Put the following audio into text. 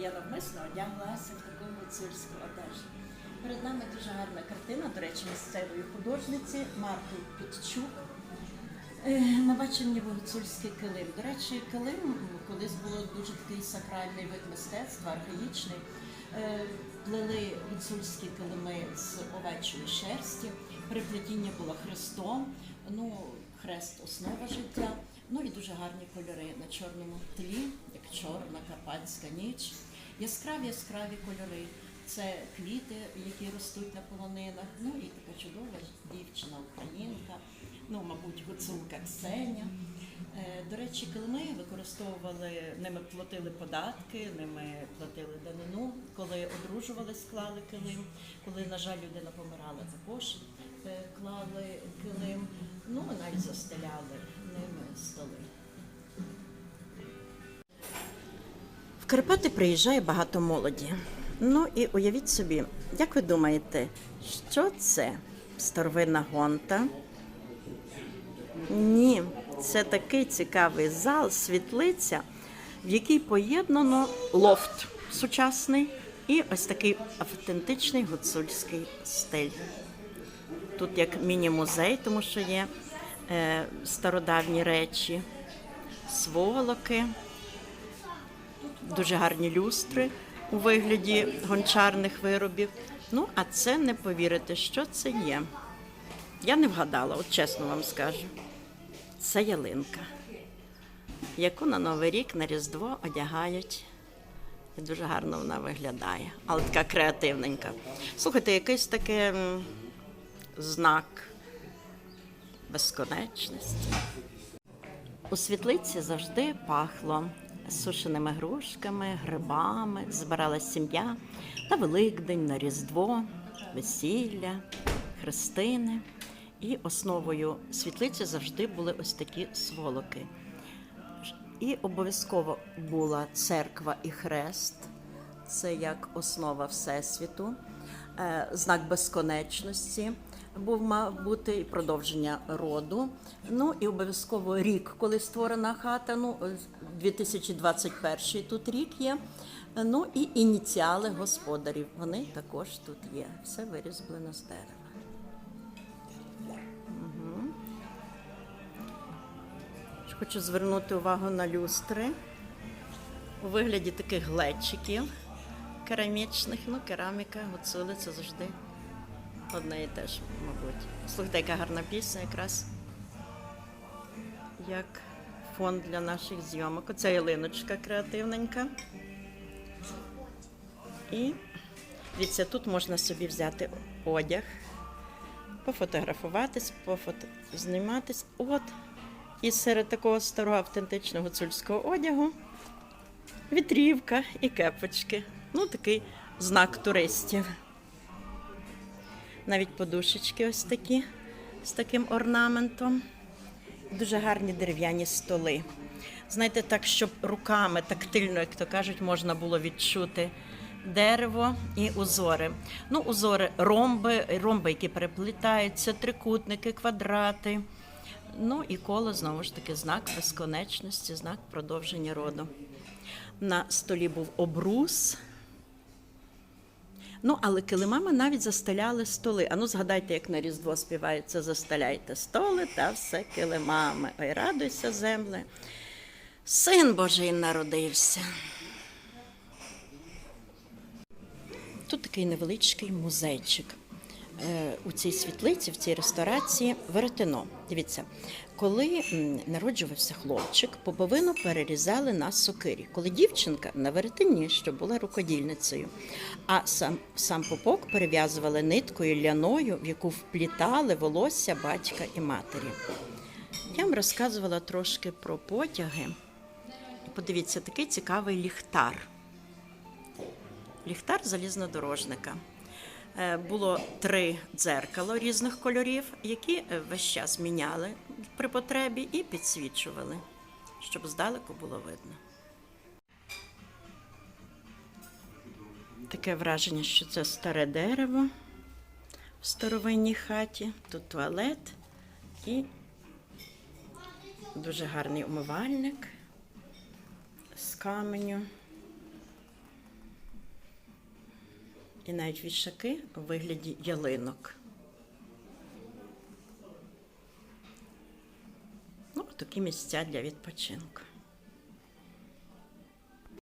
я навмисно одяглася в таку гуцульську одежу. Перед нами дуже гарна картина, до речі, місцевої художниці Марти Підчук. Е, Ми бачимо гуцульський килим. До речі, килим колись було дуже такий сакральний вид мистецтва, архаїчний. Е, Плели гуцульські килими з овечої шерсті. Переплетіння було хрестом. Ну, хрест основа життя. Ну і дуже гарні кольори на чорному тлі, як чорна карпатська ніч. Яскраві яскраві кольори. Це квіти, які ростуть на полонинах. Ну і така чудова дівчина, українка, ну, мабуть, гуцулка Ксеня. Е, До речі, килими використовували, ними платили податки, ними платили данину. Коли одружувались, клали килим. Коли, на жаль, людина помирала, також е, клали килим. Ну, навіть застеляли ними столи. Карпати приїжджає багато молоді. Ну і уявіть собі, як ви думаєте, що це? Старовинна гонта? Ні, це такий цікавий зал, світлиця, в якій поєднано лофт сучасний і ось такий автентичний гуцульський стиль. Тут як міні-музей, тому що є е, стародавні речі, сволоки, дуже гарні люстри у вигляді гончарних виробів. Ну, а це не повірите, що це є. Я не вгадала, от чесно вам скажу. Це ялинка, яку на Новий рік на Різдво одягають. І дуже гарно вона виглядає, але така креативненька. Слухайте, якийсь такий знак безконечності. У світлиці завжди пахло сушеними грушками, грибами, збиралась сім'я на Великдень, на Різдво, весілля, хрестини. І основою світлиці завжди були ось такі сволоки. І обов'язково була церква і хрест, це як основа Всесвіту, е, знак безконечності був мав бути і продовження роду. Ну і обов'язково рік, коли створена хата. Ну, е, 2021 тут рік є. Ну і ініціали господарів. Вони також тут є. Все вирізблено з дерева. Хочу звернути увагу на люстри у вигляді таких глечиків керамічних. Ну, кераміка, гуцули це завжди одне і те ж, мабуть. Слухайте, яка гарна пісня якраз як фон для наших зйомок. Оця ялиночка креативненька. І дивіться, тут можна собі взяти одяг, пофотографуватись, пофото... зніматись. От. І серед такого старого автентичного гуцульського одягу вітрівка і кепочки. Ну, такий знак туристів. Навіть подушечки ось такі з таким орнаментом. Дуже гарні дерев'яні столи. Знаєте, так, щоб руками тактильно, як то кажуть, можна було відчути дерево і узори. Ну, узори ромби, ромби, які переплітаються, трикутники, квадрати. Ну і коло знову ж таки знак безконечності, знак продовження роду. На столі був обрус. Ну, але килимами навіть застеляли столи. А ну згадайте, як на Різдво співається, застеляйте столи та все килимами. Ой, радуйся, земле. Син Божий народився. Тут такий невеличкий музейчик. Е, У цій світлиці, в цій ресторації веретено. Дивіться, коли народжувався хлопчик, поповину перерізали на сокирі. Коли дівчинка на веретені, що була рукодільницею, а сам, сам попок перев'язували ниткою ляною, в яку вплітали волосся батька і матері. Я вам розказувала трошки про потяги. Подивіться, такий цікавий ліхтар. Ліхтар залізнодорожника. Е, Було три дзеркало різних кольорів, які е, весь час міняли при потребі і підсвічували, щоб здалеку було видно. Таке враження, що це старе дерево в старовинній хаті. Тут туалет і дуже гарний умивальник з каменю. І навіть вішаки у вигляді ялинок. Ну, такі місця для відпочинку.